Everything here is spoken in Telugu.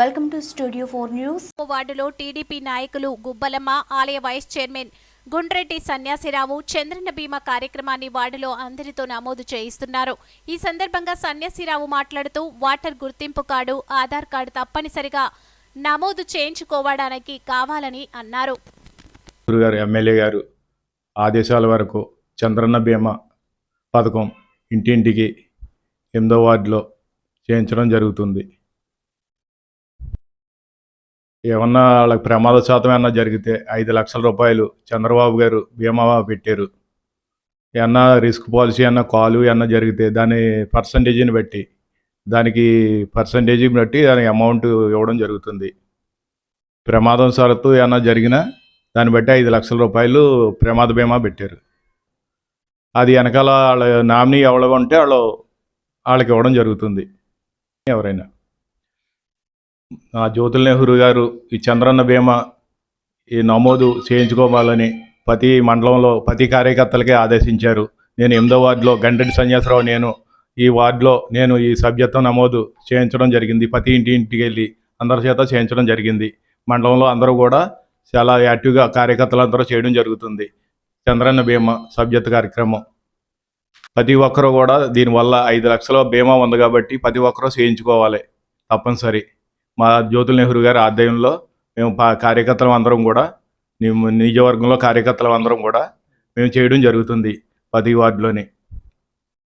Welcome to Studio 4 News. వార్డులో టీడీపీ నాయకులు గుబ్బలమ్మ ఆలయ వైస్ చైర్మన్ గుండ్రెడ్డి సన్యాసిరావు చంద్రన్న బీమా కార్యక్రమాన్ని వార్డులో అందరితో నమోదు చేయిస్తున్నారు. ఈ సందర్భంగా సన్యాసిరావు మాట్లాడుతూ వాటర్ గుర్తింపు కార్డు ఆధార్ కార్డు తప్పనిసరిగా నమోదు చేయించుకోవడానికి కావాలని అన్నారు. గారు ఎమ్మెల్యే గారు ఆదేశాల వరకు చంద్రన్న బీమా పథకం ఇంటింటికి ఎనిమిదో వార్డులో చేయించడం జరుగుతుంది. ఏమన్నా వాళ్ళకి ప్రమాద శాతం ఏమన్నా జరిగితే ఐదు లక్షల రూపాయలు చంద్రబాబు గారు బీమా పెట్టారు. ఏమన్నా రిస్క్ పాలసీ అన్న కాలు ఏమన్నా జరిగితే దాని పర్సంటేజీని బట్టి దానికి పర్సంటేజీని బట్టి దాని అమౌంట్ ఇవ్వడం జరుగుతుంది. ప్రమాదం సరత్తు ఏమన్నా జరిగినా దాన్ని బట్టి ఐదు లక్షల రూపాయలు ప్రమాద బీమా పెట్టారు. అది వెనకాల వాళ్ళ నామినీ ఎవరు ఉంటే వాళ్ళు వాళ్ళకి ఇవ్వడం జరుగుతుంది. ఎవరైనా జ్యోతుల నెహ్రూ గారు ఈ చంద్రన్న బీమా ఈ నమోదు చేయించుకోవాలని ప్రతి మండలంలో ప్రతి కార్యకర్తలకే ఆదేశించారు. నేను ఎనిమిదో వార్డులో గంటెడి సన్యాసరావు నేను ఈ వార్డులో నేను ఈ సభ్యత్వం నమోదు చేయించడం జరిగింది. ప్రతి ఇంటి ఇంటికి వెళ్ళి అందరి చేత చేయించడం జరిగింది. మండలంలో అందరూ కూడా చాలా యాక్టివ్గా కార్యకర్తలందరూ చేయడం జరుగుతుంది. చంద్రన్న బీమా సభ్యత కార్యక్రమం. ప్రతి ఒక్కరూ కూడా దీనివల్ల ఐదు లక్షల బీమా ఉంది కాబట్టి ప్రతి ఒక్కరూ చేయించుకోవాలి తప్పనిసరి. మా జ్యోతుల నెహ్రూ గారి ఆధ్వర్యంలో మేము పా- కార్యకర్తలం అందరం కూడా నియోజకవర్గంలో కార్యకర్తలం అందరం కూడా మేము చేయడం జరుగుతుంది పది వార్డులోని.